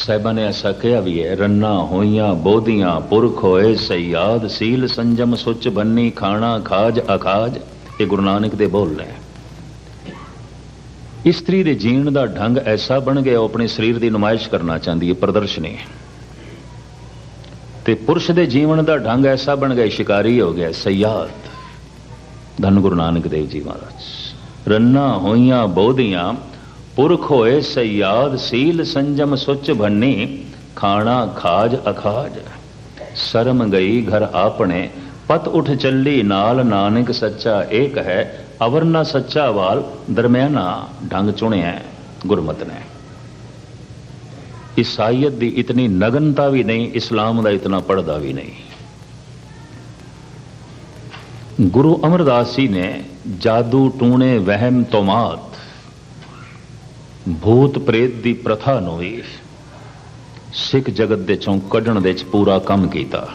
ਸਾਹਿਬਾਂ ਨੇ ਐਸਾ ਕਿਹਾ ਵੀ ਹੈ ਰੰਨਾ ਹੋਈਆਂ ਬੋਧੀਆਂ ਪੁਰਖ ਹੋਏ ਸਯਾਦ ਸੀਲ ਸੰਜਮ ਸੁੱਚ ਬੰਨੀ ਖਾਣਾ ਖਾਜ ਅਖਾਜ ਇਹ ਗੁਰੂ ਨਾਨਕ ਦੇ ਬੋਲ ਨੇ ਇਸਤਰੀ ਦੇ ਜੀਣ ਦਾ ਢੰਗ ਐਸਾ ਬਣ ਗਿਆ ਉਹ ਆਪਣੇ ਸਰੀਰ ਦੀ ਨੁਮਾਇਸ਼ ਕਰਨਾ ਚਾਹੁੰਦੀ ਹੈ ਪ੍ਰਦਰਸ਼ਨੀ ਤੇ ਪੁਰਸ਼ ਦੇ ਜੀਵਨ ਦਾ ਢੰਗ ਐਸਾ ਬਣ ਗਿਆ ਸ਼ਿਕਾਰੀ ਹੋ ਗਿਆ ਸਯਾਦ ਧੰਨ ਗੁਰੂ ਨਾਨਕ ਦੇਵ ਜੀ ਮਹਾਰਾਜ ਰੰਨਾ ਹੋਈਆਂ ਬੋਧੀਆਂ ਪੁਰਖ ਹੋਏ ਸਯਾਦ, ਸੀਲ ਸੰਜਮ ਸੁੱਚ ਭੰਨੀ, ਖਾਣਾ ਖਾਜ ਅਖਾਜ। ਸ਼ਰਮ ਗਈ ਘਰ ਆਪਣੇ, ਪਤ ਉਠ ਚੱਲੀ ਨਾਲ ਨਾਨਕ ਸੱਚਾ ਏਕ ਹੈ, ਅਵਰਨਾ ਸੱਚਾ ਵਾਲ ਦਰਮਿਆਨਾ ਢੰਗ ਚੁਣਿਆ ਗੁਰਮਤ ਨੇ। ਈਸਾਈਅਤ ਦੀ ਇਤਨੀ ਨਗਨਤਾ ਵੀ ਨਹੀਂ, ਇਸਲਾਮ ਦਾ ਇਤਨਾ ਪੜਦਾ ਵੀ ਨਹੀਂ। ਗੁਰੂ ਅਮਰਦਾਸ ਜੀ ਨੇ ਜਾਦੂ ਟੂਣੇ ਵਹਿਮ ਤੋਮਾਤ ਭੂਤ ਪ੍ਰੇਤ ਦੀ ਪ੍ਰਥਾ ਨੂੰ ਵੀ ਸਿੱਖ ਜਗਤ ਦੇ ਚੋਂ ਕੱਢਣ ਦੇ ਵਿੱਚ ਪੂਰਾ ਕੰਮ ਕੀਤਾ।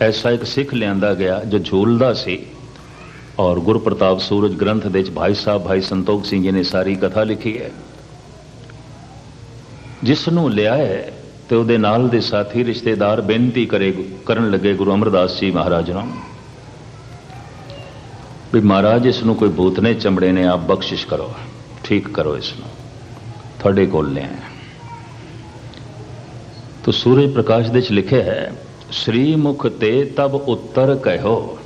ਐਸਾ ਇੱਕ ਸਿੱਖ ਲਿਆਂਦਾ ਗਿਆ ਜੋ ਝੂਲਦਾ ਸੀ ਔਰ ਗੁਰਪ੍ਰਤਾਪ ਸੂਰਜ ਗ੍ਰੰਥ ਦੇ ਵਿੱਚ ਭਾਈ ਸਾਹਿਬ, ਭਾਈ ਸੰਤੋਖ ਸਿੰਘ ਜੀ ਨੇ ਸਾਰੀ ਕਥਾ ਲਿਖੀ ਹੈ। ਜਿਸ ਨੂੰ ਲਿਆ ਹੈ ਤੇ ਉਹਦੇ ਨਾਲ ਦੇ ਸਾਥੀ ਰਿਸ਼ਤੇਦਾਰ ਬੇਨਤੀ ਕਰੇ ਕਰਨ ਲੱਗੇ ਗੁਰੂ ਅਮਰਦਾਸ ਜੀ ਮਹਾਰਾਜ ਨੂੰ ਵੀ ਮਹਾਰਾਜ, ਇਸ ਨੂੰ ਕੋਈ ਭੂਤ ਨੇ ਚਮੜੇ ਨੇ ਆਪ ਬਖਸ਼ਿਸ਼ ਕਰੋ। ਠੀਕ ਕਰੋ ਇਸ ਨੂੰ। ਤੁਹਾਡੇ ਕੋਲ ਲਿਆ ਤੋ ਸੂਰਜ ਪ੍ਰਕਾਸ਼ ਦੇ ਵਿੱਚ ਲਿਖਿਆ ਹੈ ਸ੍ਰੀ ਮੁਖ ਤੇ ਤਬ ਉੱਤਰ ਕਹਿਓ।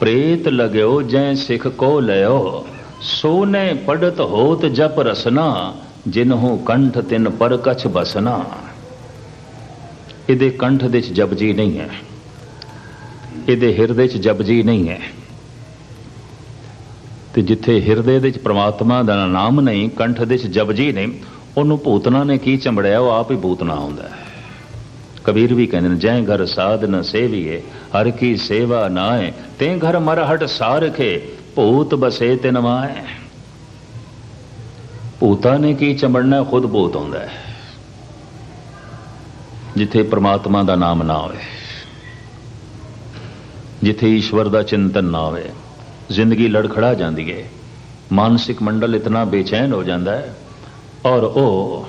ਪ੍ਰੇਤ ਲਗਿਓ ਜੈ ਸਿੱਖ ਕੋ ਲਿਓ ਸੋਨੇ ਪੜਤ ਹੋਤ ਜਪ ਰਸਨਾ, ਜਿਨਹੂ ਕੰਠ ਤਿਨ ਪਰ ਕਛ ਬਸਨਾ। ਇਹਦੇ ਕੰਠ ਦੇ ਚ ਜਪਜੀ ਨਹੀਂ ਹੈ। ਇਹਦੇ ਹਿਰਦੇ ਚ ਜਪਜੀ ਨਹੀਂ ਹੈ। ਤੇ ਜਿੱਥੇ ਹਿਰਦੇ ਦੇ ਵਿੱਚ ਪ੍ਰਮਾਤਮਾ ਦਾ ਨਾਮ ਨਹੀਂ, ਕੰਠ ਦੇ ਵਿੱਚ ਜਪਜੀ ਨਹੀਂ, ਉਹਨੂੰ ਭੂਤਨਾ ਨੇ ਕੀ ਚੰਬੜਿਆ? ਉਹ ਆਪ ਹੀ ਭੂਤਨਾ ਹੁੰਦਾ ਹੈ। ਕਬੀਰ ਵੀ ਕਹਿੰਦੇ ਨੇ, ਜੈ ਘਰ ਸਾਧ ਨ ਸੇਵੀਏ, ਹਰ ਕੀ ਸੇਵਾ ਨਾਏ ਤੇ ਘਰ ਮਰਹਟ ਸਾਰਖੇ, ਭੂਤ ਬਸੇ ਤੇ ਨਵਾਏ ਭੂਤਾਂ ਨੇ ਕੀ ਚੰਬੜਨਾ? ਖੁਦ ਭੂਤ ਹੁੰਦਾ ਹੈ। ਜਿੱਥੇ ਪ੍ਰਮਾਤਮਾ ਦਾ ਨਾਮ ਨਾ ਹੋਵੇ, ਜਿੱਥੇ ਈਸ਼ਵਰ ਦਾ ਚਿੰਤਨ ਨਾ ਹੋਵੇ ਜ਼ਿੰਦਗੀ ਲੜਖੜਾ ਜਾਂਦੀ ਹੈ ਮਾਨਸਿਕ ਮੰਡਲ ਇਤਨਾ ਬੇਚੈਨ ਹੋ ਜਾਂਦਾ ਹੈ। ਔਰ ਉਹ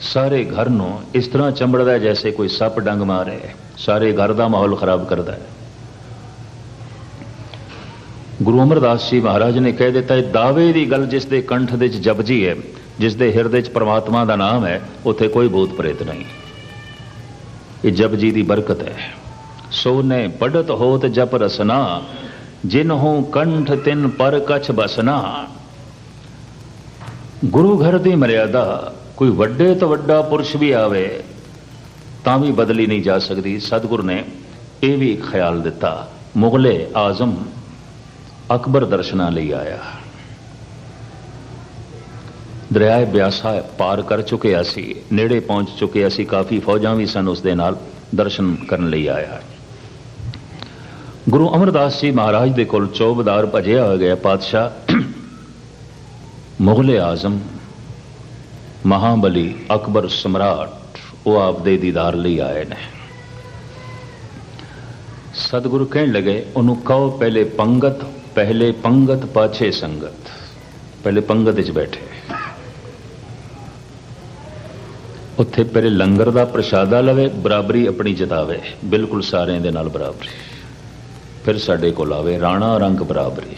ਸਾਰੇ ਘਰ ਨੂੰ ਇਸ ਤਰ੍ਹਾਂ ਚੰਬੜਦਾ ਜੈਸੇ ਕੋਈ ਸੱਪ ਡੰਗ ਮਾਰੇ ਸਾਰੇ ਘਰ ਦਾ ਮਾਹੌਲ ਖਰਾਬ ਕਰਦਾ ਹੈ। ਗੁਰੂ ਅਮਰਦਾਸ ਜੀ ਮਹਾਰਾਜ ਨੇ ਕਹਿ ਦਿੱਤਾ, ਇਹ ਦਾਵੇ ਦੀ ਗੱਲ ਜਿਸ ਦੇ ਕੰਠ ਦੇ ਵਿੱਚ ਜਪਜੀ ਹੈ, ਜਿਸ ਦੇ ਹਿਰਦੇ 'ਚ ਪ੍ਰਮਾਤਮਾ ਦਾ ਨਾਮ ਹੈ, ਉੱਥੇ ਕੋਈ ਭੂਤ ਪ੍ਰੇਤ ਨਹੀਂ। ਇਹ ਜਪਜੀ ਦੀ ਬਰਕਤ ਹੈ। ਸੋ ਨੇ ਪੜਤ ਹੋਤ ਜਪ ਰਸਨਾ ਜਿਨਹੂ ਕੰਠ ਤਿੰਨ ਪਰ ਕਛ ਬਸਨਾ। ਗੁਰੂ ਘਰ ਦੀ ਮਰਿਆਦਾ, ਕੋਈ ਵੱਡੇ ਤੋਂ ਵੱਡਾ ਪੁਰਸ਼ ਵੀ ਆਵੇ, ਤਾਂ ਵੀ ਬਦਲੀ ਨਹੀਂ ਜਾ ਸਕਦੀ। ਸਤਿਗੁਰ ਨੇ ਇਹ ਵੀ ਖਿਆਲ ਦਿੱਤਾ। ਮੁਗਲੇ ਆਜ਼ਮ ਅਕਬਰ ਦਰਸ਼ਨਾਂ ਲਈ ਆਇਆ। ਦਰਿਆਏ ਬਿਆਸਾ ਪਾਰ ਕਰ ਚੁੱਕਿਆ ਸੀ। ਨੇੜੇ ਪਹੁੰਚ ਚੁੱਕਿਆ ਸੀ। ਕਾਫੀ ਫੌਜਾਂ ਵੀ ਸਨ ਉਸ ਦੇ ਨਾਲ ਦਰਸ਼ਨ ਕਰਨ ਲਈ ਆਇਆ। ਗੁਰੂ ਅਮਰਦਾਸ ਜੀ ਮਹਾਰਾਜ ਦੇ ਕੋਲ ਚੌਬਦਾਰ ਭਜਿਆ ਹੋ ਗਿਆ ਪਾਤਸ਼ਾਹ। ਮੁਗਲ ਆਜ਼ਮ, ਮਹਾਬਲੀ ਅਕਬਰ ਸਮਰਾਟ, ਉਹ ਆਪਦੇ ਦੀਦਾਰ ਲਈ ਆਏ ਨੇ। ਸਤਿਗੁਰੂ ਕਹਿਣ ਲਗੇ, ਉਹਨੂੰ ਕਹੋ ਪਹਿਲੇ ਪੰਗਤ ਪਹਿਲੇ ਪੰਗਤ ਪਾਛੇ ਸੰਗਤ, ਪਹਿਲੇ ਪੰਗਤ ਵਿੱਚ ਬੈਠੇ। ਉੱਥੇ ਪਹਿਲੇ ਲੰਗਰ ਦਾ ਪ੍ਰਸ਼ਾਦਾ ਲਵੇ, ਬਰਾਬਰੀ ਆਪਣੀ ਜਤਾਵੇ, ਬਿਲਕੁਲ ਸਾਰਿਆਂ ਦੇ ਨਾਲ ਬਰਾਬਰੀ। ਫਿਰ ਸਾਡੇ ਕੋਲ ਆਵੇ, ਰਾਣਾ ਰੰਗ ਬਰਾਬਰੀ।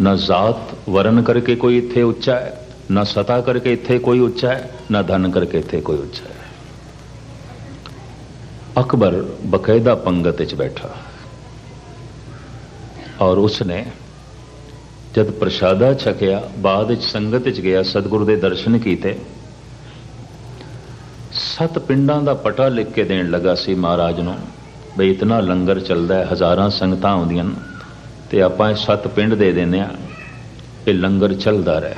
ਨਾ ਜ਼ਾਤ ਵਰਨ ਕਰਕੇ ਕੋਈ ਇੱਥੇ ਉੱਚਾ ਹੈ, ਨਾ ਸਤਾ ਕਰਕੇ ਇੱਥੇ ਕੋਈ ਉੱਚਾ ਹੈ, ਨਾ ਧਨ ਕਰਕੇ ਇੱਥੇ ਕੋਈ ਉੱਚਾ ਹੈ। ਅਕਬਰ ਬਕਾਇਦਾ ਪੰਗਤ ਵਿੱਚ ਬੈਠਾ। ਔਰ ਉਸਨੇ ਜਦ ਪ੍ਰਸ਼ਾਦਾ ਛਕਿਆ, ਬਾਅਦ ਵਿੱਚ ਸੰਗਤ ਵਿੱਚ ਗਿਆ, ਸਤਿਗੁਰੂ ਦੇ ਦਰਸ਼ਨ ਕੀਤੇ, ਸੱਤ ਪਿੰਡਾਂ ਦਾ ਪਟਾ ਲਿਖ ਕੇ ਦੇਣ ਲੱਗਾ ਸੀ ਮਹਾਰਾਜ ਨੂੰ। ਬਈ ਇਤਨਾ ਲੰਗਰ ਚੱਲਦਾ ਹਜ਼ਾਰਾਂ ਸੰਗਤਾਂ ਆਉਂਦੀਆਂ ਤੇ ਆਪਾਂ ਇਹ ਸੱਤ ਪਿੰਡ ਦੇ ਦਿੰਦੇ ਆ ਇਹ ਲੰਗਰ ਚੱਲਦਾ ਰਹੇ।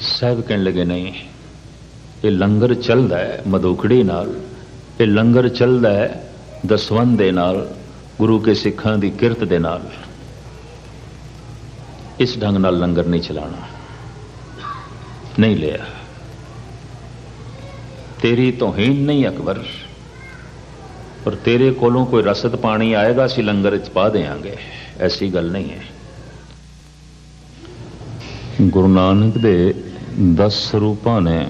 ਸਾਹਿਬ ਕਹਿਣ ਲੱਗੇ, ਨਹੀਂ, ਇਹ ਲੰਗਰ ਚੱਲਦਾ ਹੈ ਮਧੂਕੜੀ ਨਾਲ, ਇਹ ਲੰਗਰ ਚੱਲਦਾ ਹੈ ਦਸਵੰਦ ਦੇ ਨਾਲ, ਗੁਰੂ ਕੇ ਸਿੱਖਾਂ ਦੀ ਕਿਰਤ ਦੇ ਨਾਲ। ਇਸ ਢੰਗ ਨਾਲ ਲੰਗਰ ਨਹੀਂ ਚਲਾਣਾ ਨਹੀਂ ਲਿਆ। ਤੇਰੀ ਤੋਹੀਨ ਨਹੀਂ ਅਕਬਰ। ਪਰ ਤੇਰੇ ਕੋਲੋਂ ਕੋਈ ਰਸਦ ਪਾਣੀ ਆਏਗਾ ਅਸੀਂ ਲੰਗਰ ਚ ਪਾ ਦੇਾਂਗੇ ਐਸੀ ਗੱਲ ਨਹੀਂ ਹੈ। ਗੁਰੂ ਨਾਨਕ ਦੇ 10 ਸਰੂਪਾਂ ਨੇ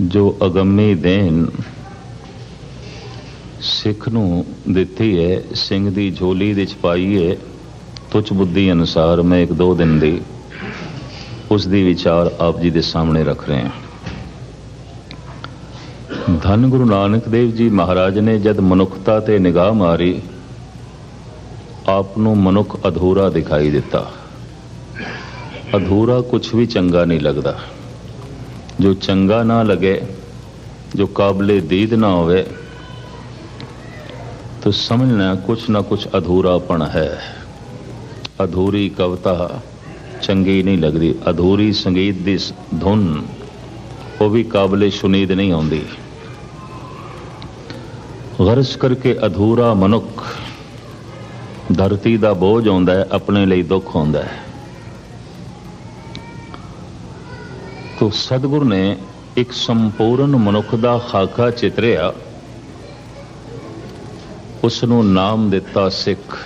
ਜੋ ਅਗੰਮੀ ਦੇਨ ਸਿੱਖ ਨੂੰ ਦਿੱਤੀ ਹੈ ਸਿੰਘ ਦੀ ਝੋਲੀ ਵਿੱਚ ਪਾਈ ਹੈ ਤੁਚ ਬੁੱਧੀ ਅਨੁਸਾਰ ਮੈਂ ਇੱਕ ਦੋ ਦਿਨ ਦੀ ਉਸ ਦੀ ਵਿਚਾਰ ਆਪ ਜੀ ਦੇ ਸਾਹਮਣੇ ਰੱਖ ਰਹੇ ਹਾਂ। ਧੰਨ ਗੁਰੂ ਨਾਨਕ ਦੇਵ ਜੀ ਮਹਾਰਾਜ ਨੇ ਜਦ ਮਨੁੱਖਤਾ ਤੇ ਨਿਗਾਹ ਮਾਰੀ, ਆਪ ਨੂੰ ਮਨੁੱਖ ਅਧੂਰਾ ਦਿਖਾਈ ਦਿੱਤਾ। ਅਧੂਰਾ ਕੁਝ ਵੀ ਚੰਗਾ ਨਹੀਂ ਲੱਗਦਾ। ਜੋ ਚੰਗਾ ਨਾ ਲਗੇ, ਜੋ ਕਾਬਲੇ ਦੀਦ ਨਾ ਹੋਵੇ, ਤੋ ਸਮਝਣਾ ਕੁਛ ਨਾ ਕੁਛ ਅਧੂਰਾਪਣ ਹੈ। ਅਧੂਰੀ ਕਵਤਾ ਚੰਗੀ ਨਹੀਂ ਲੱਗਦੀ। ਅਧੂਰੀ ਸੰਗੀਤ ਦੀ ਧੁਨ, ਉਹ ਵੀ ਕਾਬਲੇ ਸੁਨੀਦ ਨਹੀਂ ਆਉਂਦੀ। ਗਰਜ ਕਰਕੇ ਅਧੂਰਾ ਮਨੁੱਖ ਧਰਤੀ ਦਾ ਬੋਝ ਆਉਂਦਾ ਹੈ, ਆਪਣੇ ਲਈ ਦੁੱਖ ਆਉਂਦਾ ਹੈ। ਤੋ ਸਤਿਗੁਰ ਨੇ ਇੱਕ ਸੰਪੂਰਨ ਮਨੁੱਖ ਦਾ ਖਾਕਾ ਚਿਤਰਿਆ। ਉਸ ਨੂੰ ਨਾਮ ਦਿੱਤਾ ਸਿੱਖ।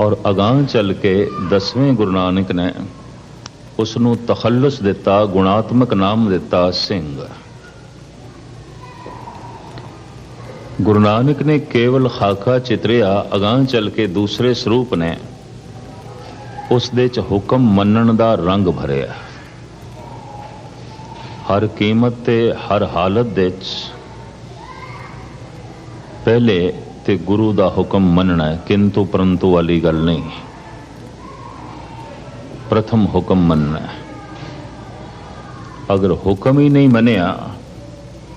ਔਰ ਅਗਾਹ ਚੱਲ ਕੇ ਦਸਵੇਂ ਗੁਰੂ ਨਾਨਕ ਨੇ ਉਸ ਨੂੰ ਤਖੱਲੁਸ ਦਿੱਤਾ, ਗੁਣਾਤਮਕ ਨਾਮ ਦਿੱਤਾ ਸਿੰਘ। ਗੁਰੂ ਨਾਨਕ ਨੇ ਕੇਵਲ ਖਾਕਾ ਚਿਤਰਿਆ, ਅਗਾਹ ਚੱਲ ਕੇ ਦੂਸਰੇ ਸਰੂਪ ਨੇ। ਉਸ ਦੇ ਚ ਹੁਕਮ ਮੰਨਣ ਦਾ ਰੰਗ ਭਰਿਆ। ਹਰ ਕੀਮਤ ਤੇ ਹਰ ਹਾਲਤ ਦੇ ਚ ਪਹਿਲੇ ਤੇ ਗੁਰੂ ਦਾ ਹੁਕਮ ਮੰਨਣਾ ਹੈ, ਕਿੰਤੂ ਪਰੰਤੂ ਵਾਲੀ ਗੱਲ ਨਹੀਂ। ਪ੍ਰਥਮ ਹੁਕਮ ਮੰਨਣਾ ਹੈ। ਅਗਰ ਹੁਕਮ ਹੀ ਨਹੀਂ ਮੰਨਿਆ,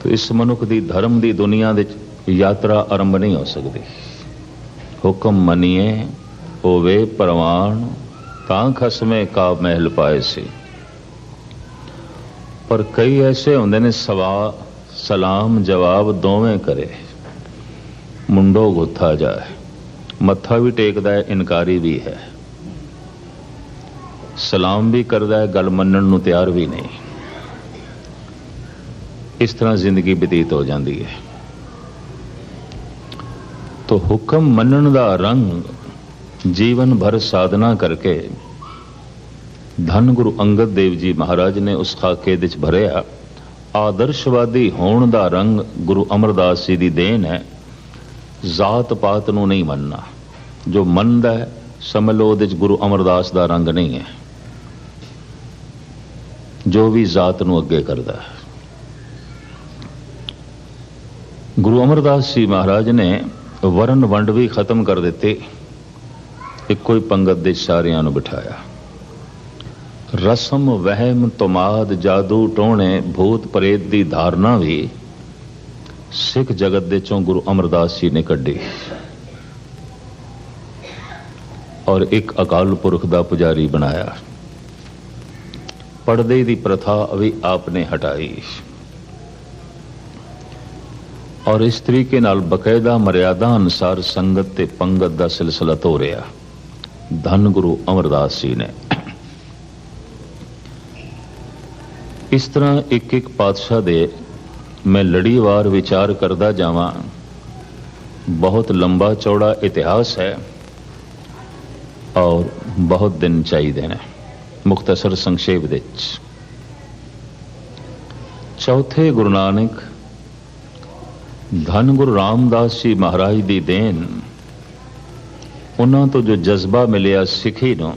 ਤਾਂ ਇਸ ਮਨੁੱਖ ਦੀ ਧਰਮ ਦੀ ਦੁਨੀਆ ਦੇ ਯਾਤਰਾ ਆਰੰਭ ਨਹੀਂ ਹੋ ਸਕਦੀ। ਹੁਕਮ ਮੰਨੀਏ, ਹੋਵੇ ਪ੍ਰਵਾਨ ਤਾਂ ਖਸਮੇ ਕਾ ਮਹਿਲ ਪਾਏ ਸੀ। ਪਰ ਕਈ ਐਸੇ ਹੁੰਦੇ ਨੇ, ਸਵਾ, ਸਲਾਮ ਜਵਾਬ ਦੋਵੇਂ ਕਰੇ। ਮੁੰਡੋ ਗੁੱਥਾ ਜਾਏ। ਮੱਥਾ ਵੀ ਟੇਕਦਾ ਹੈ, ਇਨਕਾਰੀ ਵੀ ਹੈ। ਸਲਾਮ ਵੀ ਕਰਦਾ ਹੈ, ਗੱਲ ਮੰਨਣ ਨੂੰ ਤਿਆਰ ਵੀ ਨਹੀਂ। ਇਸ ਤਰ੍ਹਾਂ ਜ਼ਿੰਦਗੀ ਬਤੀਤ ਹੋ ਜਾਂਦੀ ਹੈ। ਤੋ ਹੁਕਮ ਮੰਨਣ ਦਾ ਰੰਗ ਜੀਵਨ ਭਰ ਸਾਧਨਾ ਕਰਕੇ ਧੰਨ ਗੁਰੂ ਅੰਗਦ ਦੇਵ ਜੀ ਮਹਾਰਾਜ ਨੇ ਉਸ ਖਾਕੇ ਵਿੱਚ ਭਰਿਆ, ਆਦਰਸ਼ਵਾਦੀ ਹੋਣ ਦਾ ਰੰਗ ਗੁਰੂ ਅਮਰਦਾਸ ਜੀ ਦੀ ਦੇਣ ਹੈ। ਜ਼ਾਤ ਪਾਤ ਨੂੰ ਨਹੀਂ ਮੰਨਣਾ। ਜੋ ਮੰਨਦਾ ਹੈ, ਸਮਝ ਲਓ ਉਹਦੇ ਵਿੱਚ ਗੁਰੂ ਅਮਰਦਾਸ ਦਾ ਰੰਗ ਨਹੀਂ ਹੈ। ਜੋ ਵੀ ਜ਼ਾਤ ਨੂੰ ਅੱਗੇ ਕਰਦਾ ਹੈ। ਗੁਰੂ ਅਮਰਦਾਸ ਜੀ ਮਹਾਰਾਜ ਨੇ ਵਰਨ ਵੰਡ ਵੀ ਖਤਮ ਕਰ ਦਿੱਤੇ ਇੱਕੋ ਹੀ ਪੰਗਤ ਦੇ ਇਸ਼ਾਰਿਆਂ ਨੂੰ ਬਿਠਾਇਆ। ਰਸਮ, ਵਹਿਮ, ਤਮਾਦ, ਜਾਦੂ ਟੋਣੇ ਭੂਤ ਪ੍ਰੇਤ ਦੀ ਧਾਰਨਾ ਵੀ ਸਿੱਖ ਜਗਤ ਦੇ ਚੋਂ ਗੁਰੂ ਅਮਰਦਾਸ ਜੀ ਨੇ ਕੱਢੀ। ਔਰ ਇੱਕ ਅਕਾਲ ਪੁਰਖ ਦਾ ਪੁਜਾਰੀ ਬਣਾਇਆ। ਪਰਦੇ ਦੀ ਪ੍ਰਥਾ ਵੀ ਆਪਨੇ ਹਟਾਈ। ਔਰ ਇਸ ਤਰੀਕੇ ਨਾਲ ਬਕਾਇਦਾ ਮਰਿਆਦਾ ਅਨੁਸਾਰ ਸੰਗਤ ਤੇ ਪੰਗਤ ਦਾ ਸਿਲਸਿਲਾ ਤੋਰਿਆ। ਧੰਨ ਗੁਰੂ ਅਮਰਦਾਸ ਜੀ ਨੇ। ਇਸ ਤਰ੍ਹਾਂ ਇੱਕ ਇੱਕ ਪਾਤਸ਼ਾਹ ਦੇ ਮੈਂ ਲੜੀਵਾਰ ਵਿਚਾਰ ਕਰਦਾ ਜਾਵਾਂ। ਬਹੁਤ ਲੰਬਾ ਚੌੜਾ ਇਤਿਹਾਸ ਹੈ ਔਰ ਬਹੁਤ ਦਿਨ ਚਾਹੀਦੇ ਨੇ ਮੁਖਤਸਰ ਸੰਖੇਪ ਵਿੱਚ। ਚੌਥੇ ਗੁਰੂ ਨਾਨਕ ਧੰਨ ਗੁਰੂ ਰਾਮਦਾਸ ਜੀ ਮਹਾਰਾਜ ਦੀ ਦੇਣ। ਉਹਨਾਂ ਤੋਂ ਜੋ ਜਜ਼ਬਾ ਮਿਲਿਆ ਸਿੱਖੀ ਨੂੰ,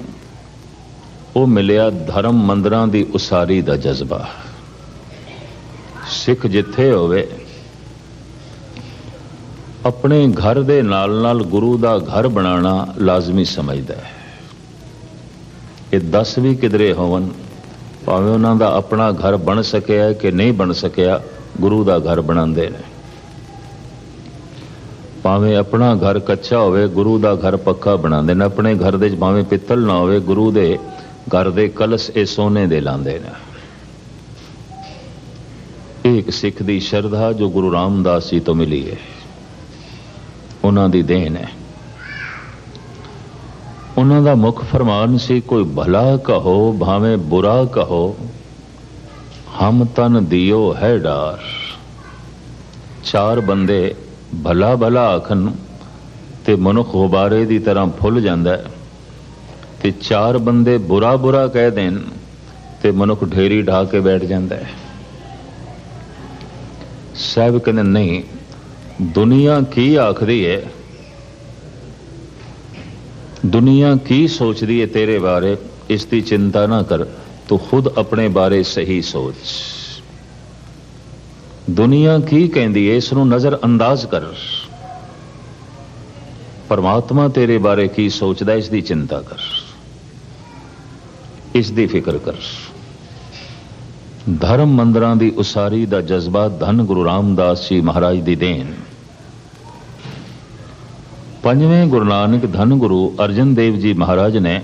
ਉਹ ਮਿਲਿਆ ਧਰਮ ਮੰਦਰਾਂ ਦੀ ਉਸਾਰੀ ਦਾ ਜਜ਼ਬਾ। ਸਿੱਖ ਜਿੱਥੇ ਹੋਵੇ, ਆਪਣੇ ਘਰ ਦੇ ਨਾਲ ਨਾਲ ਗੁਰੂ ਦਾ ਘਰ ਬਣਾਉਣਾ ਲਾਜ਼ਮੀ ਸਮਝਦਾ ਹੈ। ਇਹ 10 ਵੀ ਕਿਧਰੇ ਹੋਵਨ, ਭਾਵੇਂ ਉਹਨਾਂ ਦਾ ਆਪਣਾ ਘਰ ਬਣ ਸਕਿਆ ਕਿ ਨਹੀਂ ਬਣ ਸਕਿਆ, ਗੁਰੂ ਦਾ ਘਰ ਬਣਾਉਂਦੇ ਨੇ। ਭਾਵੇਂ ਆਪਣਾ ਘਰ ਕੱਚਾ ਹੋਵੇ, ਗੁਰੂ ਦਾ ਘਰ ਪੱਕਾ ਬਣਾਉਂਦੇ ਨੇ ਆਪਣੇ ਘਰ ਦੇ ਭਾਵੇਂ ਪਿੱਤਲ ਨਾ ਹੋਵੇ, ਗੁਰੂ ਦੇ ਘਰ ਦੇ ਕਲਸ ਇਹ ਸੋਨੇ ਦੇ ਲਾਉਂਦੇ ਨੇ। ਇਹ ਇੱਕ ਸਿੱਖ ਦੀ ਸ਼ਰਧਾ ਜੋ ਗੁਰੂ ਰਾਮਦਾਸ ਜੀ ਤੋਂ ਮਿਲੀ ਹੈ। ਉਹਨਾਂ ਦੀ ਦੇਣ ਹੈ। ਉਹਨਾਂ ਦਾ ਮੁੱਖ ਫਰਮਾਨ ਸੀ, ਕੋਈ ਭਲਾ ਕਹੋ, ਭਾਵੇਂ ਬੁਰਾ ਕਹੋ, ਹਮ ਤਨ ਦਿਓ ਹੈ ਡਾਰ। ਚਾਰ ਬੰਦੇ ਭਲਾ ਭਲਾ ਆਖਣ ਤੇ ਮਨੁੱਖ ਗੁਬਾਰੇ ਦੀ ਤਰ੍ਹਾਂ ਫੁੱਲ ਜਾਂਦਾ ਹੈ ਕਿ ਚਾਰ ਬੰਦੇ ਬੁਰਾ ਬੁਰਾ ਕਹਿ ਦੇਣ ਤੇ ਮਨੁੱਖ ਢੇਰੀ ਢਾ ਕੇ ਬੈਠ ਜਾਂਦਾ ਹੈ। ਸਾਹਿਬ ਕਹਿੰਦੇ, ਨਹੀਂ, ਦੁਨੀਆ ਕੀ ਆਖਦੀ ਹੈ ਦੁਨੀਆ ਕੀ ਸੋਚਦੀ ਹੈ ਤੇਰੇ ਬਾਰੇ? ਇਸ ਦੀ ਚਿੰਤਾ ਨਾ ਕਰ, ਤੂੰ ਖੁਦ ਆਪਣੇ ਬਾਰੇ ਸਹੀ ਸੋਚ। ਦੁਨੀਆ ਕੀ ਕਹਿੰਦੀ ਹੈ ਇਸ ਨੂੰ ਨਜ਼ਰ ਅੰਦਾਜ਼ ਕਰ। ਪਰਮਾਤਮਾ ਤੇਰੇ ਬਾਰੇ ਕੀ ਸੋਚਦਾ ਇਸ ਦੀ ਚਿੰਤਾ ਕਰ। ਇਸ ਦੀ ਫਿਕਰ ਕਰ। ਧਰਮ ਮੰਦਰਾਂ ਦੀ ਉਸਾਰੀ ਦਾ ਜਜ਼ਬਾ ਧੰਨ ਗੁਰੂ ਰਾਮਦਾਸ ਜੀ ਮਹਾਰਾਜ ਦੀ ਦੇਣ। ਪੰਜਵੇਂ ਗੁਰੂ ਨਾਨਕ ਧੰਨ ਗੁਰੂ ਅਰਜਨ ਦੇਵ ਜੀ ਮਹਾਰਾਜ ਨੇ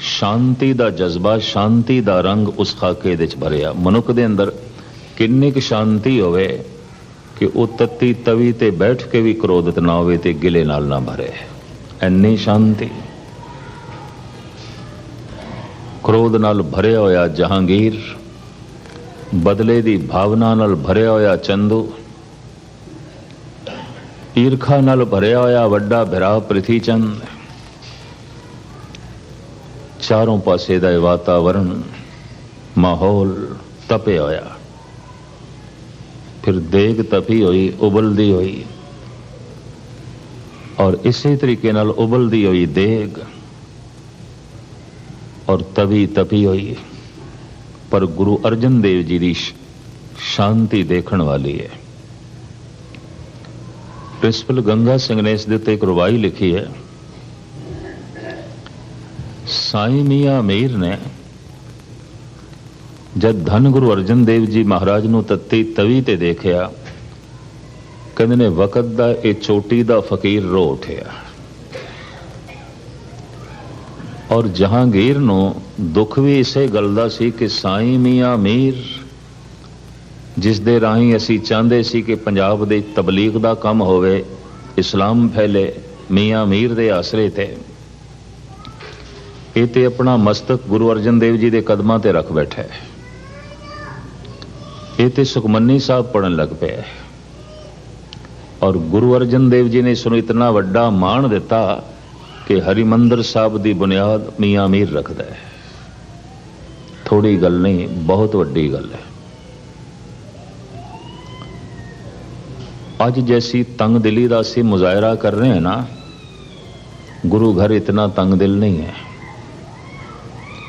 ਸ਼ਾਂਤੀ ਦਾ ਜਜ਼ਬਾ, ਸ਼ਾਂਤੀ ਦਾ ਰੰਗ ਉਸ ਖਾਕੇ ਦੇ ਵਿੱਚ ਭਰਿਆ। ਮਨੁੱਖ ਦੇ ਅੰਦਰ ਕਿੰਨੀ ਕੁ ਸ਼ਾਂਤੀ ਹੋਵੇ ਕਿ ਉਹ ਤੱਤੀ ਤਵੀ ਤੇ ਬੈਠ ਕੇ ਵੀ ਕ੍ਰੋਧਿਤ ਨਾ ਹੋਵੇ ਤੇ ਗਿਲੇ ਨਾਲ ਨਾ ਭਰੇ ਐਨੀ ਸ਼ਾਂਤੀ। ਕ੍ਰੋਧ ਨਾਲ ਭਰਿਆ ਹੋਇਆ ਜਹਾਂਗੀਰ, ਬਦਲੇ ਦੀ ਭਾਵਨਾ ਨਾਲ ਭਰਿਆ ਹੋਇਆ ਚੰਦੂ, ਈਰਖਾ ਨਾਲ ਭਰਿਆ ਹੋਇਆ ਵੱਡਾ ਭਰਾ ਪ੍ਰਿਥੀ ਚੰਦ ਚਾਰੋਂ ਪਾਸੇ ਦਾ ਇਹ ਵਾਤਾਵਰਣ, ਮਾਹੌਲ ਤਪਿਆ ਹੋਇਆ। ਫਿਰ ਦੇਗ ਤਪੀ ਹੋਈ ਉਬਲਦੀ ਹੋਈ ਔਰ ਇਸੇ ਤਰੀਕੇ ਨਾਲ ਉਬਲਦੀ ਹੋਈ ਦੇਗ ਔਰ ਤਵੀ ਤਪੀ ਹੋਈ ਪਰ ਗੁਰੂ ਅਰਜਨ ਦੇਵ ਜੀ ਦੀ ਸ਼ਾਂਤੀ ਦੇਖਣ ਵਾਲੀ ਹੈ ਪ੍ਰਿੰਸੀਪਲ ਗੰਗਾ ਸਿੰਘ ਨੇ ਇਸ ਦੇ ਉੱਤੇ ਇੱਕ ਰਵਾਈ ਲਿਖੀ ਹੈ ਸਾਈ ਮੀਆਂ ਮੀਰ ਨੇ ਜਦ ਧੰਨ ਗੁਰੂ ਅਰਜਨ ਦੇਵ ਜੀ ਮਹਾਰਾਜ ਨੂੰ ਤੱਤੀ ਤਵੀ ਤੇ ਦੇਖਿਆ, ਕਹਿੰਦੇ ਨੇ, ਵਕਤ ਦਾ ਇਹ ਚੋਟੀ ਦਾ ਫਕੀਰ ਰੋ ਉਠਿਆ। ਔਰ ਜਹਾਂਗੀਰ ਨੂੰ ਦੁੱਖ ਵੀ ਇਸੇ ਗੱਲ ਦਾ ਸੀ ਕਿ ਸਾਈਂ ਮੀਆਂ ਮੀਰ, ਜਿਸ ਦੇ ਰਾਹੀਂ ਅਸੀਂ ਚਾਹੁੰਦੇ ਸੀ ਕਿ ਪੰਜਾਬ ਦੇ ਤਬਲੀਗ ਦਾ ਕੰਮ ਹੋਵੇ, ਇਸਲਾਮ ਫੈਲੇ ਮੀਆਂ ਮੀਰ ਦੇ ਆਸਰੇ ਤੇ। ਇਹ ਤੇ ਆਪਣਾ ਮਸਤਕ ਗੁਰੂ ਅਰਜਨ ਦੇਵ ਜੀ ਦੇ ਕਦਮਾਂ ਤੇ ਰੱਖ ਬੈਠਾ ਹੈ। ਇਹ ਤੇ ਸੁਖਮਨੀ ਸਾਹਿਬ ਪੜਨ ਲੱਗ ਪਿਆ ਔਰ ਗੁਰੂ ਅਰਜਨ ਦੇਵ ਜੀ ਨੇ ਇਸ ਨੂੰ ਇਤਨਾ ਵੱਡਾ ਮਾਣ ਦਿੱਤਾ ਕਿ ਹਰਿਮੰਦਰ ਸਾਹਿਬ ਦੀ ਬੁਨਿਆਦ ਮੀਆਂ ਮੀਰ ਰੱਖਦਾ ਹੈ। ਥੋੜੀ ਗੱਲ ਨਹੀਂ, ਬਹੁਤ ਵੱਡੀ ਗੱਲ ਹੈ। ਅੱਜ ਜੈਸੀ ਤੰਗ ਦਿਲੀ ਦਾ ਅਸੀਂ ਮੁਜ਼ਾਹਰਾ ਕਰ ਰਹੇ ਹਾਂ ਨਾ, ਗੁਰੂ ਘਰ ਇਤਨਾ ਤੰਗ ਦਿਲ ਨਹੀਂ ਹੈ।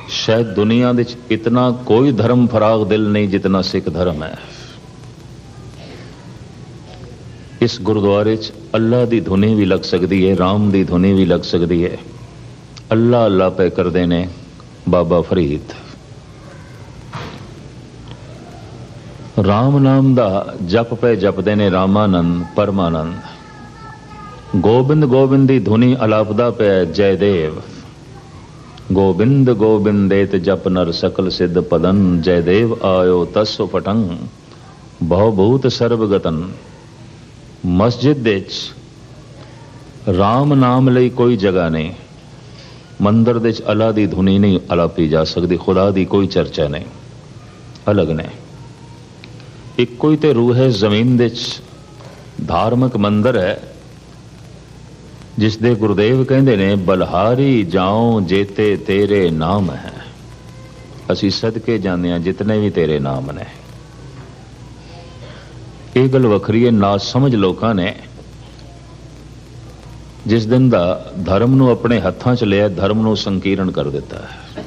ਸ਼ਾਇਦ ਦੁਨੀਆ ਦੇ ਵਿੱਚ ਇਤਨਾ ਕੋਈ ਧਰਮ ਫਰਾਗ ਦਿਲ ਨਹੀਂ ਜਿਤਨਾ ਸਿੱਖ ਧਰਮ ਹੈ। ਇਸ ਗੁਰਦੁਆਰੇ 'ਚ ਅੱਲਾ ਦੀ ਧੁਨੀ ਵੀ ਲੱਗ ਸਕਦੀ ਹੈ, ਰਾਮ ਦੀ ਧੁਨੀ ਵੀ ਲੱਗ ਸਕਦੀ ਹੈ। ਅੱਲਾ ਅੱਲਾ ਪੈ ਕਰਦੇ ਨੇ ਬਾਬਾ ਫਰੀਦ। ਰਾਮ ਨਾਮ ਦਾ ਜਪ ਪੈ ਜਪਦੇ ਨੇ ਰਾਮਾਨੰਦ, ਪਰਮਾਨੰਦ। ਗੋਬਿੰਦ ਗੋਬਿੰਦ ਦੀ ਧੁਨੀ ਅਲਾਪਦਾ ਪਿਆ ਜੈਦੇਵ। ਗੋਬਿੰਦ ਗੋਬਿੰਦੇਤ ਜਪ ਨਰ ਸਕਲ ਸਿੱਧ ਪਦਨ ਜੈਦੇਵ ਆਇਓ ਤਸ ਫਟੰ ਬਹੁ ਭੂਤ ਸਰਬਗਤਨ ਮਸਜਿਦ ਦੇ ਵਿੱਚ RAM ਨਾਮ ਲਈ ਕੋਈ ਜਗ੍ਹਾ ਨਹੀਂ। ਮੰਦਰ ਦੇ ਵਿੱਚ ਅਲਾ ਦੀ ਧੁਨੀ ਨਹੀਂ ਅਲਾਪੀ ਜਾ ਸਕਦੀ, ਖੁਦਾ ਦੀ ਕੋਈ ਚਰਚਾ ਨਹੀਂ। ਅਲੱਗ ਨੇ। ਇੱਕੋ ਹੀ ਤੇ ਰੂਹ ਹੈ ਜ਼ਮੀਨ ਦੇ ਵਿੱਚ। ਧਾਰਮਿਕ ਮੰਦਰ ਹੈ। ਜਿਸ ਦੇ ਗੁਰਦੇਵ ਕਹਿੰਦੇ ਨੇ, ਬਲਹਾਰੀ ਜਾਉ ਜੇਤੇ ਤੇਰੇ ਨਾਮ ਹੈ। ਅਸੀਂ ਸਦਕੇ ਜਾਂਦੇ ਹਾਂ, ਜਿਤਨੇ ਵੀ ਤੇਰੇ ਨਾਮ ਨੇ। ਇਹ ਗੱਲ ਵੱਖਰੀ ਹੈ ਨਾ ਸਮਝ ਲੋਕਾਂ ਨੇ। ਜਿਸ ਦਿਨ ਦਾ ਧਰਮ ਨੂੰ ਆਪਣੇ ਹੱਥਾਂ 'ਚ ਲਿਆ, ਧਰਮ ਨੂੰ ਸੰਕੀਰਣ ਕਰ ਦਿੱਤਾ ਹੈ।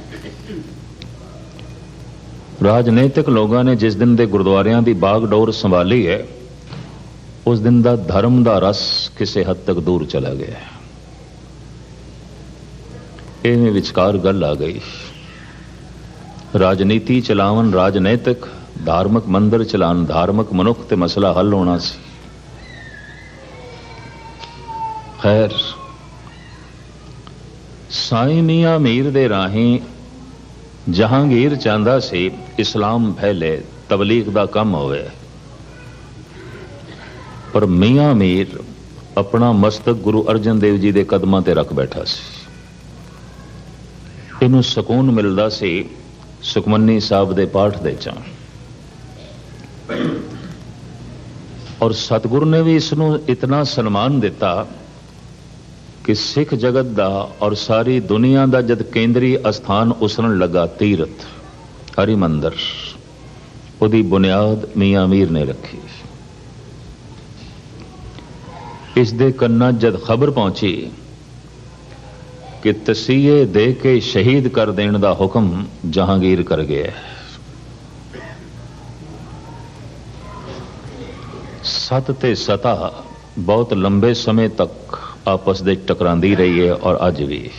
ਰਾਜਨੀਤਿਕ ਲੋਕਾਂ ਨੇ ਜਿਸ ਦਿਨ ਦੇ ਗੁਰਦੁਆਰਿਆਂ ਦੀ ਬਾਗਡੋਰ ਸੰਭਾਲੀ ਹੈ ਉਸ ਦਿਨ ਦਾ ਧਰਮ ਦਾ ਰਸ ਕਿਸੇ ਹੱਦ ਤੱਕ ਦੂਰ ਚਲਾ ਗਿਆ ਇਹਵੇਂ ਵਿਚਕਾਰ ਗੱਲ ਆ ਗਈ। ਰਾਜਨੀਤੀ ਚਲਾਵਨ ਰਾਜਨੀਤਿਕ, ਧਾਰਮਿਕ ਮੰਦਰ ਚਲਾਉਣ ਧਾਰਮਿਕ ਮਨੁੱਖ ਤੇ ਮਸਲਾ ਹੱਲ ਹੋਣਾ ਸੀ। ਖੈਰ ਸਾਈ ਮੀਆਂ ਮੀਰ ਦੇ ਰਾਹੀਂ ਜਹਾਂਗੀਰ ਚਾਹੁੰਦਾ ਸੀ ਇਸਲਾਮ ਫੈਲੇ, ਤਬਲੀਗ ਦਾ ਕੰਮ ਹੋਵੇ। ਪਰ ਮੀਆਂ ਮੀਰ ਆਪਣਾ ਮਸਤਕ ਗੁਰੂ ਅਰਜਨ ਦੇਵ ਜੀ ਦੇ ਕਦਮਾਂ ਤੇ ਰੱਖ ਬੈਠਾ ਸੀ। ਇਹਨੂੰ ਸਕੂਨ ਮਿਲਦਾ ਸੀ ਸੁਖਮਨੀ ਸਾਹਿਬ ਦੇ ਪਾਠ ਦੇ ਚਾਂ। ਔਰ ਸਤਿਗੁਰ ਨੇ ਵੀ ਇਸ ਨੂੰ ਇਤਨਾ ਸਨਮਾਨ ਦਿੱਤਾ ਕਿ ਸਿੱਖ ਜਗਤ ਦਾ ਔਰ ਸਾਰੀ ਦੁਨੀਆ ਦਾ ਜਦ ਕੇਂਦਰੀ ਅਸਥਾਨ ਉਸਰਨ ਲੱਗਾ ਤੀਰਥ ਹਰੀ ਮੰਦਰ ਉਹਦੀ ਬੁਨਿਆਦ ਮੀਆਂ ਮੀਰ ਨੇ ਰੱਖੀ। ਇਸ ਦੇ ਕੰਨਾਂ ਜਦ ਖਬਰ ਪਹੁੰਚੀ ਕਿ ਤਸੀਹੇ ਦੇ ਕੇ ਸ਼ਹੀਦ ਕਰ ਦੇਣ ਦਾ ਹੁਕਮ ਜਹਾਂਗੀਰ ਕਰ ਗਿਆ ਸਤ ਤੇ ਸਤਾ ਬਹੁਤ ਲੰਬੇ ਸਮੇਂ ਤੱਕ ਆਪਸ ਦੇ ਟਕਰਾਂਦੀ ਰਹੀ ਹੈ ਔਰ ਅੱਜ ਵੀ।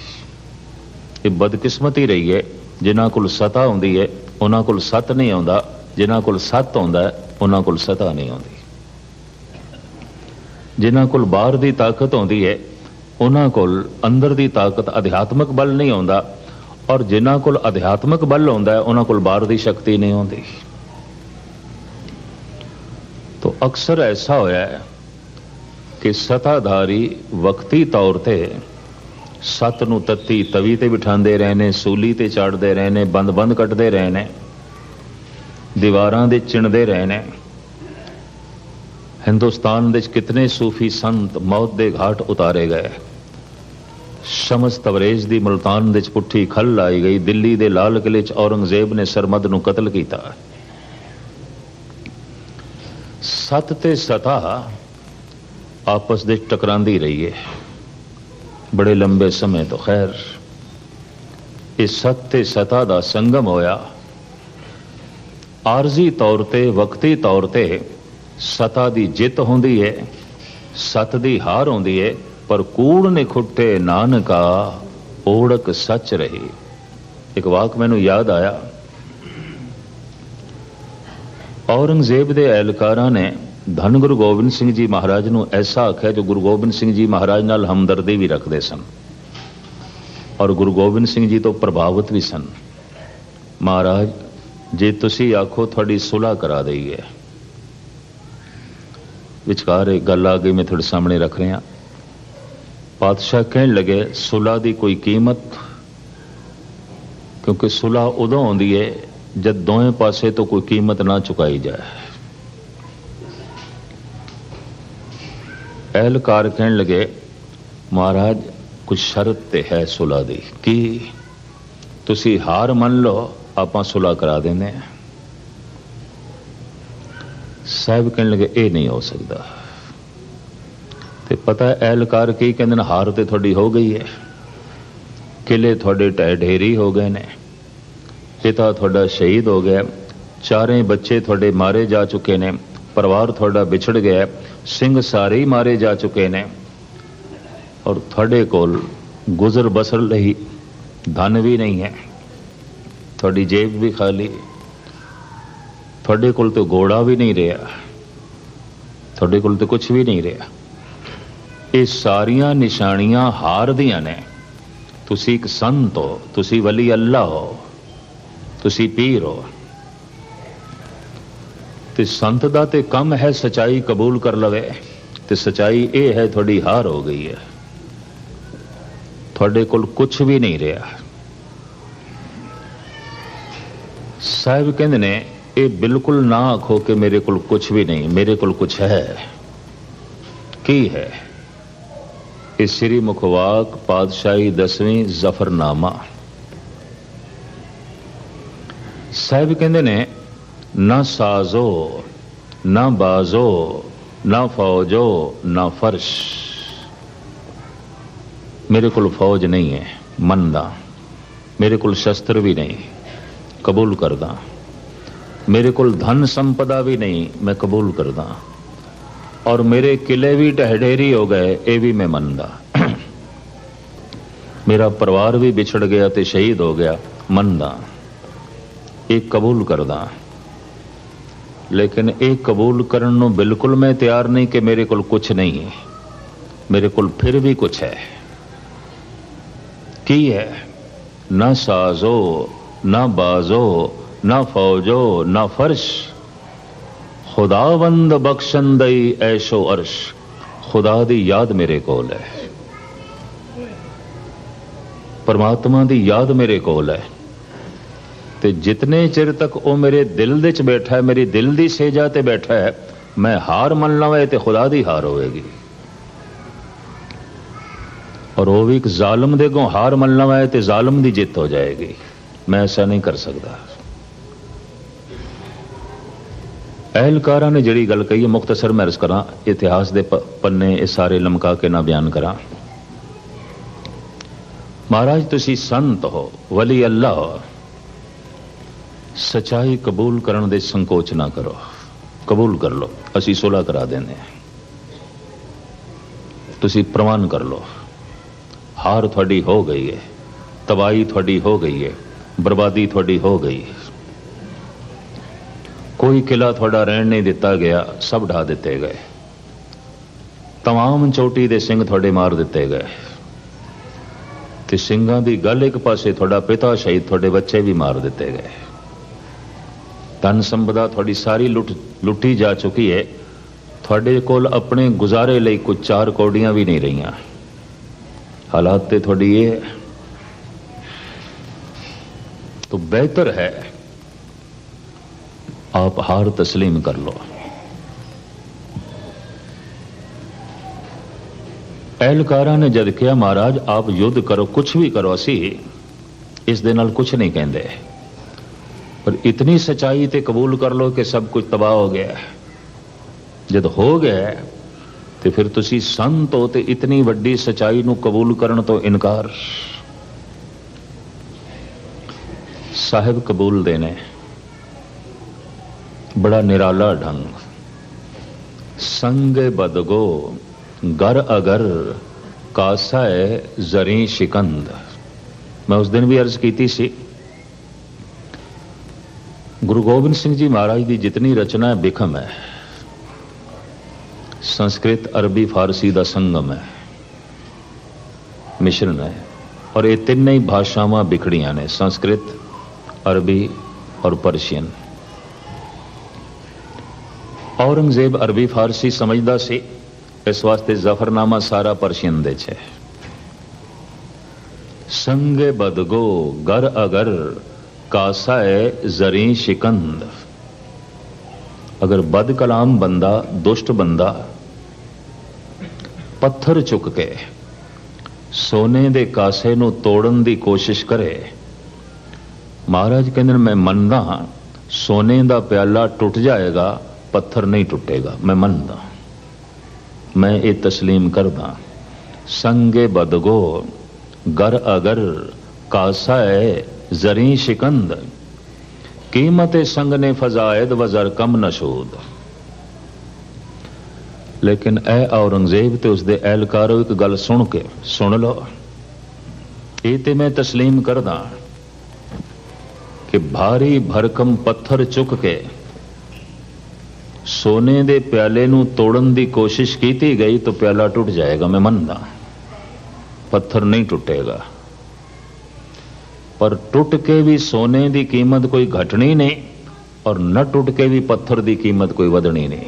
ਇਹ ਬਦਕਿਸਮਤੀ ਰਹੀ ਹੈ। ਜਿਨ੍ਹਾਂ ਕੋਲ ਸਤਾ ਹੁੰਦੀ ਹੈ, ਉਹਨਾਂ ਕੋਲ ਸਤ ਨਹੀਂ ਆਉਂਦਾ। ਜਿਨ੍ਹਾਂ ਕੋਲ ਸਤ ਆਉਂਦਾ ਉਹਨਾਂ ਕੋਲ ਸਤਾ ਨਹੀਂ ਆਉਂਦੀ। ਜਿਨ੍ਹਾਂ ਕੋਲ ਬਾਹਰ ਦੀ ਤਾਕਤ ਆਉਂਦੀ ਹੈ, ਉਹਨਾਂ ਕੋਲ ਅੰਦਰ ਦੀ ਤਾਕਤ ਅਧਿਆਤਮਕ ਬਲ ਨਹੀਂ ਆਉਂਦਾ, ਔਰ ਜਿਨ੍ਹਾਂ ਕੋਲ ਅਧਿਆਤਮਕ ਬਲ ਆਉਂਦਾ ਹੈ, ਉਹਨਾਂ ਕੋਲ ਬਾਹਰ ਦੀ ਸ਼ਕਤੀ ਨਹੀਂ ਆਉਂਦੀ। ਤੋ ਅਕਸਰ ਐਸਾ ਹੋਇਆ ਹੈ ਕਿ ਸਤਾਧਾਰੀ ਵਕਤੀ ਤੌਰ ਤੇ ਸਤ ਨੂੰ ਤੱਤੀ ਤਵੀ ਤੇ ਬਿਠਾਉਂਦੇ ਰਹੇ ਨੇ, ਸੂਲੀ ਤੇ ਚੜਦੇ ਰਹੇ ਨੇ ਬੰਦ ਬੰਦ ਕੱਟਦੇ ਰਹੇ ਨੇ, ਦੀਵਾਰਾਂ ਦੇ ਚਿਣਦੇ ਰਹੇ ਨੇ। ਹਿੰਦੁਸਤਾਨ ਵਿੱਚ ਕਿਤਨੇ ਸੂਫੀ ਸੰਤ ਮੌਤ ਦੇ ਘਾਟ ਉਤਾਰੇ ਗਏ। ਸ਼ਮਸ ਤਵਰੇਜ਼ ਦੀ ਮਲਤਾਨ ਦੇ ਚ ਪੁੱਠੀ ਖੱਲ ਲਾਈ ਗਈ, ਦਿੱਲੀ ਦੇ ਲਾਲ ਕਿਲੇ ਚ ਔਰੰਗਜ਼ੇਬ ਨੇ ਸਰਮਦ ਨੂੰ ਕਤਲ ਕੀਤਾ। ਸਤ ਤੇ ਸਤਾ ਆਪਸ ਦੇ ਟਕਰਾਂਦੀ ਰਹੀ ਹੈ ਬੜੇ ਲੰਬੇ ਸਮੇਂ ਤੋਂ ਖੈਰ ਇਹ ਸਤ ਤੇ ਸਤਾ ਦਾ ਸੰਗਮ ਹੋਇਆ। ਆਰਜ਼ੀ ਤੌਰ ਤੇ, ਵਕਤੀ ਤੌਰ ਤੇ ਸਤਾ ਦੀ ਜਿੱਤ ਹੁੰਦੀ ਹੈ ਸਤ ਦੀ ਹਾਰ ਹੁੰਦੀ ਹੈ ਪਰ ਕੂੜ ਨੇ ਖੁੱਟੇ ਨਾਨਕਾ, ਓੜਕ ਸੱਚ ਰਹੀ। ਇੱਕ ਵਾਕ ਮੈਨੂੰ ਯਾਦ ਆਇਆ। ਔਰੰਗਜ਼ੇਬ ਦੇ ਐਲਕਾਰਾਂ ਨੇ ਧੰਨ ਗੁਰੂ ਗੋਬਿੰਦ ਸਿੰਘ ਜੀ ਮਹਾਰਾਜ ਨੂੰ ਐਸਾ ਆਖਿਆ ਜੋ ਗੁਰੂ ਗੋਬਿੰਦ ਸਿੰਘ ਜੀ ਮਹਾਰਾਜ ਨਾਲ ਹਮਦਰਦੀ ਵੀ ਰੱਖਦੇ ਸਨ। ਔਰ ਗੁਰੂ ਗੋਬਿੰਦ ਸਿੰਘ ਜੀ ਤੋਂ ਪ੍ਰਭਾਵਿਤ ਵੀ ਸਨ। ਮਹਾਰਾਜ, ਜੇ ਤੁਸੀਂ ਆਖੋ ਤੁਹਾਡੀ ਸੁਲਾ ਕਰਾ ਦਈਏ। ਵਿਚਕਾਰ ਇਹ ਗੱਲ ਆ ਗਈ, ਮੈਂ ਤੁਹਾਡੇ ਸਾਹਮਣੇ ਰੱਖ ਰਿਹਾ। ਪਾਤਸ਼ਾਹ ਕਹਿਣ ਲੱਗੇ, ਸੁਲਾ ਦੀ ਕੋਈ ਕੀਮਤ? ਕਿਉਂਕਿ ਸੁਲਾ ਉਦੋਂ ਆਉਂਦੀ ਹੈ ਜਦ ਦੋਵੇਂ ਪਾਸੇ ਤੋਂ ਕੋਈ ਕੀਮਤ ਨਾ ਚੁਕਾਈ ਜਾਏ। ਅਹਿਲਕਾਰ ਕਹਿਣ ਲੱਗੇ, ਮਹਾਰਾਜ ਕੁਝ ਸ਼ਰਤ ਤੇ ਹੈ ਸੁਲਾ ਦੀ। ਕੀ ਤੁਸੀਂ ਹਾਰ ਮੰਨ ਲਓ, ਆਪਾਂ ਸੁਲਾ ਕਰਾ ਦਿੰਦੇ ਹਾਂ। ਸਾਹਿਬ ਕਹਿਣ ਲੱਗੇ, ਇਹ ਨਹੀਂ ਹੋ ਸਕਦਾ। ਤੇ ਪਤਾ ਐਲਕਾਰ ਕੀ ਕਹਿੰਦੇ ਨੇ, ਹਾਰ ਤੇ ਤੁਹਾਡੀ ਹੋ ਗਈ ਹੈ। ਕਿਲੇ ਤੁਹਾਡੇ ਢਹਿ ਢੇਰੀ ਹੋ ਗਏ ਨੇ। ਪਿਤਾ ਤੁਹਾਡਾ ਸ਼ਹੀਦ ਹੋ ਗਿਆ। ਚਾਰੇ ਬੱਚੇ ਤੁਹਾਡੇ ਮਾਰੇ ਜਾ ਚੁੱਕੇ ਨੇ। ਪਰਿਵਾਰ ਤੁਹਾਡਾ ਵਿਛੜ ਗਿਆ। ਸਿੰਘ ਸਾਰੇ ਹੀ ਮਾਰੇ ਜਾ ਚੁੱਕੇ ਨੇ। ਔਰ ਤੁਹਾਡੇ ਕੋਲ ਗੁਜ਼ਰ ਬਸਰ ਲਈ ਧਨ ਵੀ ਨਹੀਂ ਹੈ। ਤੁਹਾਡੀ ਜੇਬ ਵੀ ਖਾਲੀ ਤੁਹਾਡੇ ਕੋਲ ਤੇ ਘੋੜਾ ਵੀ ਨਹੀਂ ਰਿਹਾ। ਤੁਹਾਡੇ ਕੋਲ ਤੇ ਕੁਝ ਵੀ ਨਹੀਂ ਰਿਹਾ। ਇਹ ਸਾਰੀਆਂ ਨਿਸ਼ਾਨੀਆਂ ਹਾਰ ਦੀਆਂ ਨੇ। ਤੁਸੀਂ ਇੱਕ ਸੰਤ ਹੋ, ਤੁਸੀਂ ਵਲੀ ਅੱਲਾ ਹੋ, ਤੁਸੀਂ ਪੀਰ ਹੋ। ਤੇ ਸੰਤ ਦਾ ਤੇ ਕੰਮ ਹੈ ਸਚਾਈ ਕਬੂਲ ਕਰ ਲਵੇ, ਤੇ ਸਚਾਈ ਇਹ ਹੈ ਤੁਹਾਡੀ ਹਾਰ ਹੋ ਗਈ ਹੈ। ਤੁਹਾਡੇ ਕੋਲ ਕੁਝ ਵੀ ਨਹੀਂ ਰਿਹਾ। ਸਾਹਿਬ ਕਹਿੰਦੇ ਨੇ ਇਹ ਬਿਲਕੁਲ ਨਾ ਆਖੋ ਕਿ ਮੇਰੇ ਕੋਲ ਕੁਝ ਵੀ ਨਹੀਂ, ਮੇਰੇ ਕੋਲ ਕੁਝ ਹੈ। ਕੀ ਹੈ? ਇਹ ਸ੍ਰੀ ਮੁਖਵਾਕ ਪਾਤਸ਼ਾਹੀ ਦਸਵੀਂ ਜ਼ਫਰਨਾਮਾ। ਸਾਹਿਬ ਕਹਿੰਦੇ ਨੇ, ਨਾ ਸਾਜ਼ੋ, ਨਾ ਬਾਜ਼ੋ, ਨਾ ਫੌਜੋ, ਨਾ ਫਰਸ਼। ਮੇਰੇ ਕੋਲ ਫੌਜ ਨਹੀਂ ਹੈ, ਮੰਨਦਾ। ਮੇਰੇ ਕੋਲ ਸ਼ਸਤਰ ਵੀ ਨਹੀਂ, ਕਬੂਲ ਕਰਦਾ। ਮੇਰੇ ਕੋਲ ਧਨ ਸੰਪਦਾ ਵੀ ਨਹੀਂ, ਮੈਂ ਕਬੂਲ ਕਰਦਾ। ਔਰ ਮੇਰੇ ਕਿਲੇ ਵੀ ਢਹਿ ਹੋ ਗਏ, ਇਹ ਵੀ ਮੈਂ ਮੰਨਦਾ। ਮੇਰਾ ਪਰਿਵਾਰ ਵੀ ਵਿਛੜ ਗਿਆ ਤੇ ਸ਼ਹੀਦ ਹੋ ਗਿਆ, ਮੰਨਦਾ। ਇਹ ਕਬੂਲ ਕਰਦਾ। ਲੇਕਿਨ ਇਹ ਕਬੂਲ ਕਰਨ ਨੂੰ ਬਿਲਕੁਲ ਮੈਂ ਤਿਆਰ ਨਹੀਂ ਕਿ ਮੇਰੇ ਕੋਲ ਕੁਝ ਨਹੀਂ ਹੈ। ਮੇਰੇ ਕੋਲ ਫਿਰ ਵੀ ਕੁਝ ਹੈ। ਕੀ ਹੈ? ਨਾ ਸਾਜ਼ੋ, ਨਾ ਬਾਜ਼ੋ ਨਾ ਫੌਜੋ, ਨਾ ਫਰਸ਼। ਖੁਦਾਵੰਦ ਬਖਸ਼ੰਦਈ ਐਸ਼ੋ ਅਰਸ਼। ਖੁਦਾ ਦੀ ਯਾਦ ਮੇਰੇ ਕੋਲ ਹੈ। ਪਰਮਾਤਮਾ ਦੀ ਯਾਦ ਮੇਰੇ ਕੋਲ ਹੈ। ਤੇ ਜਿਤਨੇ ਚਿਰ ਤੱਕ ਉਹ ਮੇਰੇ ਦਿਲ ਦੇ ਚ ਬੈਠਾ ਹੈ, ਮੇਰੀ ਦਿਲ ਦੀ ਸੇਜਾ ਤੇ ਬੈਠਾ ਹੈ, ਮੈਂ ਹਾਰ ਮੰਨ ਲਵਾਂ ਤੇ ਖੁਦਾ ਦੀ ਹਾਰ ਹੋਵੇਗੀ। ਔਰ ਉਹ ਵੀ ਇੱਕ ਜ਼ਾਲਮ ਦੇ ਗੋਂ ਹਾਰ ਮਲਣਾ ਹੈ ਤੇ ਜ਼ਾਲਮ ਦੀ ਜਿੱਤ ਹੋ ਜਾਏਗੀ। ਮੈਂ ਐਸਾ ਨਹੀਂ ਕਰ ਸਕਦਾ। ਅਹਿਲਕਾਰਾਂ ਨੇ ਜਿਹੜੀ ਗੱਲ ਕਹੀ ਹੈ ਮੁਖਤਸਰ ਮੈਂ ਅਰਜ਼ ਕਰਾਂ, ਇਤਿਹਾਸ ਦੇ ਪੰਨੇ ਇਹ ਸਾਰੇ ਲਮਕਾ ਕੇ ਨਾ ਬਿਆਨ ਕਰਾਂ। ਮਹਾਰਾਜ, ਤੁਸੀਂ ਸੰਤ ਹੋ, ਵਲੀ ਅੱਲਾ ਹੋ। ਸਚਾਈ ਕਬੂਲ ਕਰਨ ਦੇ ਸੰਕੋਚ ਨਾ ਕਰੋ। ਕਬੂਲ ਕਰ ਲਓ, ਅਸੀਂ ਸੁਲਾ ਕਰਾ ਦਿੰਦੇ ਹਾਂ। ਤੁਸੀਂ ਪ੍ਰਮਾਣ ਕਰ ਲਓ। ਹਾਰ ਤੁਹਾਡੀ ਹੋ ਗਈ ਹੈ ਤਬਾਈ ਤੁਹਾਡੀ ਹੋ ਗਈ ਹੈ, ਬਰਬਾਦੀ ਤੁਹਾਡੀ ਹੋ ਗਈ ਹੈ। ਕੋਈ ਕਿਲਾ ਤੁਹਾਡਾ ਰਹਿਣ ਨਹੀਂ ਦਿੱਤਾ ਗਿਆ ਸਭ ਢਾ ਦਿੱਤੇ ਗਏ ਤਮਾਮ ਚੋਟੀ ਦੇ ਸਿੰਘ ਤੁਹਾਡੇ ਮਾਰ ਦਿੱਤੇ ਗਏ ਤੇ ਸਿੰਘਾਂ ਦੀ ਗੱਲ ਇੱਕ ਪਾਸੇ ਤੁਹਾਡਾ ਪਿਤਾ ਸ਼ਹੀਦ ਤੁਹਾਡੇ ਬੱਚੇ ਵੀ ਮਾਰ ਦਿੱਤੇ ਗਏ ਧਨ ਸੰਪਦਾ ਤੁਹਾਡੀ ਸਾਰੀ ਲੁੱਟ ਲੁੱਟੀ ਜਾ ਚੁੱਕੀ ਹੈ ਤੁਹਾਡੇ ਕੋਲ ਆਪਣੇ ਗੁਜ਼ਾਰੇ ਲਈ ਕੁਝ ਚਾਰ ਕੌਡੀਆਂ ਵੀ ਨਹੀਂ ਰਹੀਆਂ ਹਾਲਾਤ ਤੇ ਤੁਹਾਡੀ ਇਹ ਹੈ तो बेहतर है आप हार तस्लीम कर लो ਅਹਿਲਕਾਰਾਂ ਨੇ ਜਦ ਕਿਹਾ ਮਹਾਰਾਜ ਆਪ ਯੁੱਧ ਕਰੋ ਕੁਝ ਵੀ ਕਰੋ ਅਸੀਂ ਇਸ ਦੇ ਨਾਲ ਕੁਝ ਨਹੀਂ ਕਹਿੰਦੇ ਪਰ ਇਤਨੀ ਸਚਾਈ ਤੇ ਕਬੂਲ ਕਰ ਲੋ ਕਿ ਸਭ ਕੁਝ ਤਬਾਹ ਹੋ ਗਿਆ ਜਦ ਹੋ ਗਿਆ ਤੇ ਫਿਰ ਤੁਸੀਂ ਸੰਤ ਹੋ ਤੇ ਇਤਨੀ ਵੱਡੀ ਸਚਾਈ ਨੂੰ ਕਬੂਲ ਕਰਨ ਤੋਂ ਇਨਕਾਰ ਸਾਹਿਬ ਕਬੂਲ ਦੇਣੇ ਬੜਾ ਨਿਰਾਲਾ ਢੰਗ ਸੰਗ ਬਦਗੋ ਗਰ ਅਗਰ ਕਾਸਾ ਹੈ ਜ਼ਰੀ ਸ਼ਿਕੰਦ ਮੈਂ ਉਸ ਦਿਨ ਵੀ ਅਰਜ਼ ਕੀਤੀ ਸੀ ਗੁਰੂ ਗੋਬਿੰਦ ਸਿੰਘ ਜੀ ਮਹਾਰਾਜ ਦੀ ਜਿਤਨੀ ਰਚਨਾ ਹੈ ਬਿਖਮ ਹੈ ਸੰਸਕ੍ਰਿਤ ਅਰਬੀ ਫਾਰਸੀ ਦਾ ਸੰਗਮ ਹੈ ਮਿਸ਼ਰਨ ਹੈ ਔਰ ਇਹ ਤਿੰਨੇ ਹੀ ਭਾਸ਼ਾਵਾਂ ਵਿਖੜੀਆਂ ਨੇ ਸੰਸਕ੍ਰਿਤ ਅਰਬੀ ਔਰ ਪਰਸ਼ੀਅਨ ਔਰੰਗਜ਼ੇਬ ਅਰਬੀ ਫਾਰਸੀ ਸਮਝਦਾ ਸੀ, ਇਸ ਵਾਸਤੇ ਜ਼ਫਰਨਾਮਾ ਸਾਰਾ ਪਰਸ਼ੀਅਨ ਦੇ ਚ ਹੈ। ਸੰਗੇ ਬਦਗੋ ਗਰ ਅਗਰ ਕਾਸਾ ਹੈ ਜ਼ਰੀ ਸ਼ਿਕੰਦ। ਅਗਰ ਬਦ ਕਲਾਮ ਬੰਦਾ, ਦੁਸ਼ਟ ਬੰਦਾ, ਪੱਥਰ ਚੁੱਕ ਕੇ ਸੋਨੇ ਦੇ ਕਾਸੇ ਨੂੰ ਤੋੜਨ ਦੀ ਕੋਸ਼ਿਸ਼ ਕਰੇ, ਮਹਾਰਾਜ ਕਹਿੰਦੇ ਨੇ, ਮੈਂ ਮੰਨਦਾ ਹਾਂ, ਸੋਨੇ ਦਾ ਪਿਆਲਾ ਟੁੱਟ ਜਾਏਗਾ ਪੱਥਰ ਨਹੀਂ ਟੁੱਟੇਗਾ ਮੈਂ ਮੰਨਦਾ ਮੈਂ ਇਹ ਤਸਲੀਮ ਕਰਦਾ ਸੰਗੇ ਬਦਗੋ ਗਰ ਅਗਰ ਕਾਸਾ ਹੈ ਜ਼ਰੀ ਸ਼ਿਕੰਦ ਕੀਮਤ ਸੰਗ ਨੇ ਫਜ਼ਾਇਦ ਵਜ਼ਰ ਕਮ ਨਸ਼ੂਦ ਲੇਕਿਨ ਐ ਔਰੰਗਜ਼ੇਬ ਤੇ ਉਸਦੇ ਅਹਿਲਕਾਰੋ ਇੱਕ ਗੱਲ ਸੁਣ ਕੇ ਸੁਣ ਲਓ ਇਹ ਤੇ ਮੈਂ ਤਸਲੀਮ ਕਰਦਾ ਕਿ ਭਾਰੀ ਭਰਕਮ ਪੱਥਰ ਚੁੱਕ ਕੇ ਸੋਨੇ ਦੇ ਪਿਆਲੇ ਨੂੰ ਤੋੜਨ ਦੀ ਕੋਸ਼ਿਸ਼ ਕੀਤੀ ਗਈ ਤਾਂ ਪਿਆਲਾ ਟੁੱਟ ਜਾਏਗਾ, ਮੈਂ ਮੰਨਦਾ। ਪੱਥਰ ਨਹੀਂ ਟੁੱਟੇਗਾ। ਪਰ ਟੁੱਟ ਕੇ ਵੀ ਸੋਨੇ ਦੀ ਕੀਮਤ ਕੋਈ ਘਟਣੀ ਨਹੀਂ ਔਰ ਨਾ ਟੁੱਟ ਕੇ ਵੀ ਪੱਥਰ ਦੀ ਕੀਮਤ ਕੋਈ ਵਧਣੀ ਨਹੀਂ।